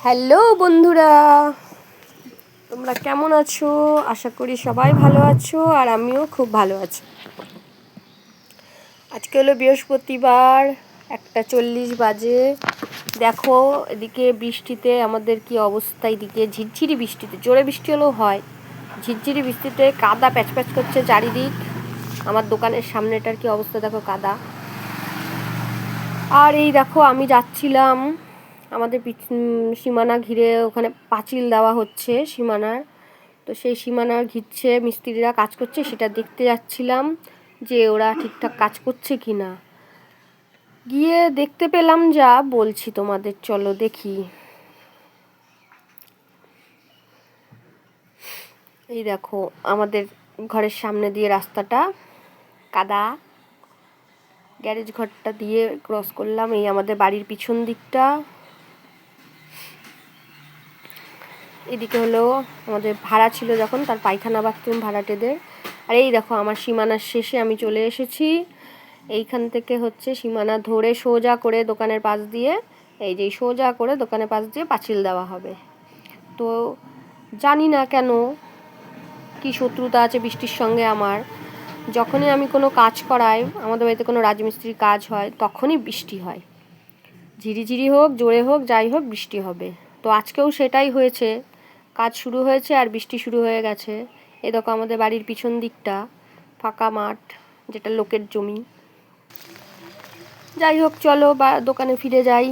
Hello বন্ধুরা, তোমরা কেমন আছো? আশা করি সবাই ভালো আছো আর আমিও খুব ভালো আছি। আজকে হলো বৃহস্পতিবার, একটা চল্লিশ বাজে। দেখো, এদিকে বৃষ্টিতে আমাদের কি অবস্থা, এদিকে ঝিরঝিরি বৃষ্টিতে, জোরে বৃষ্টি হলেও হয়। ঝিরঝিরি বৃষ্টিতে কাদা প্যাচ প্যাচ করছে চারিদিক। আমার দোকানের সামনেটার কি অবস্থা, দেখো কাদা। আর এই দেখো, আমি যাচ্ছিলাম আমাদের সীমানা ঘিরে ওখানে পাঁচিল দেওয়া হচ্ছে সীমানার। তো সেই সীমানা ঘিরছে, মিস্ত্রিরা কাজ করছে, সেটা দেখতে যাচ্ছিলাম যে ওরা ঠিকঠাক কাজ করছে কি না গিয়ে দেখতে পেলাম যা, বলছি তোমাদের, চলো দেখি। এই দেখো, আমাদের ঘরের সামনে দিয়ে রাস্তাটা, কাদা। গ্যারেজ ঘরটা দিয়ে ক্রস করলাম, এই আমাদের বাড়ির পিছন দিকটা। এদিকে হলো আমাদের ভাড়া ছিল যখন, তার পায়খানা বাথরুম ভাড়াটেদের। আর এই দেখো, আমার সীমানার শেষে আমি চলে এসেছি। এইখান থেকে হচ্ছে সীমানা ধরে সোজা করে দোকানের পাশ দিয়ে, এই যে সোজা করে দোকানের পাশ দিয়ে পাঁচিল দেওয়া হবে। তো জানি না কেন কি শত্রুতা আছে বৃষ্টির সঙ্গে আমার। যখনই আমি কোনো কাজ করাই, আমাদের বাড়িতে কোনো রাজমিস্ত্রির কাজ হয়, তখনই বৃষ্টি হয়। ঝিরিঝিরি হোক, জোরে হোক, যাই হোক, বৃষ্টি হবে। তো আজকেও সেটাই হয়েছে। কাজ শুরু হয়েছে আর বৃষ্টি শুরু হয়ে গেছে। এ দেখো আমাদের বাড়ির পিছন দিকটা, ফাঁকা মাঠ, যেটা লোকের জমি। যাই হোক, চলো বা দোকানে ফিরে যাই।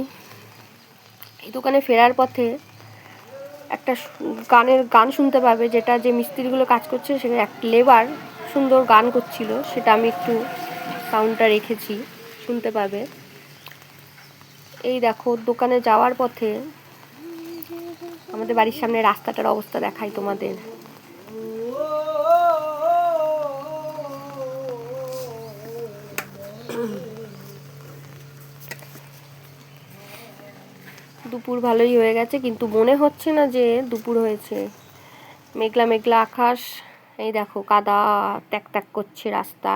এই দোকানে ফেরার পথে একটা গানের গান শুনতে পাবে, যেটা যে মিস্ত্রিগুলো কাজ করছে সেটা এক লেবার সুন্দর গান করছিল, সেটা আমি একটু সাউন্ডটা রেখেছি, শুনতে পাবে। এই দেখো, দোকানে যাওয়ার পথে আমাদের বাড়ির সামনে রাস্তাটার অবস্থা দেখাই তোমাদের। দুপুর ভালোই হয়ে গেছে, কিন্তু মনে হচ্ছে না যে দুপুর হয়েছে। মেঘলা মেঘলা আকাশ, এই দেখো কাদা ট্যাক ট্যাক করছে রাস্তা।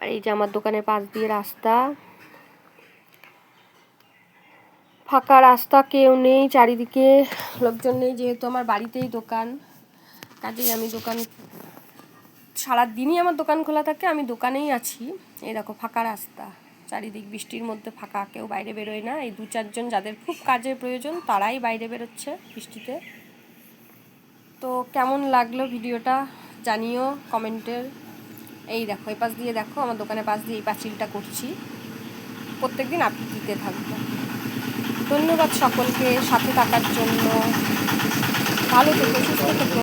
আর এই যে আমার দোকানের পাশ দিয়ে রাস্তা। ফাঁকা রাস্তা, কেউ নেই, চারিদিকে লোকজন নেই, যেহেতু আমার বাড়িতেই দোকান। কাজেই আমি দোকান, সারাদিনই আমার দোকান খোলা থাকে, আমি দোকানেই আছি। এই দেখো, ফাঁকা রাস্তা। চারিদিক বৃষ্টির মধ্যে ফাঁকা, কেউ বাইরে বেরোয় না। এই দু চারজন যাদের খুব কাজের প্রয়োজন, তারাই বাইরে বেরোচ্ছে বৃষ্টিতে। তো কেমন লাগল ভিডিওটা জানিও কমেন্টের। এই দেখো এই পাশ দিয়ে দেখো, আমার দোকানের পাশ দিয়ে এই পাঁচিলটা করছি। প্রত্যেকদিন আপনি দিতে থাকব। ধন্যবাদ সকলকে সাথে থাকার জন্য। ভালো থেকো সুস্থ থেকো।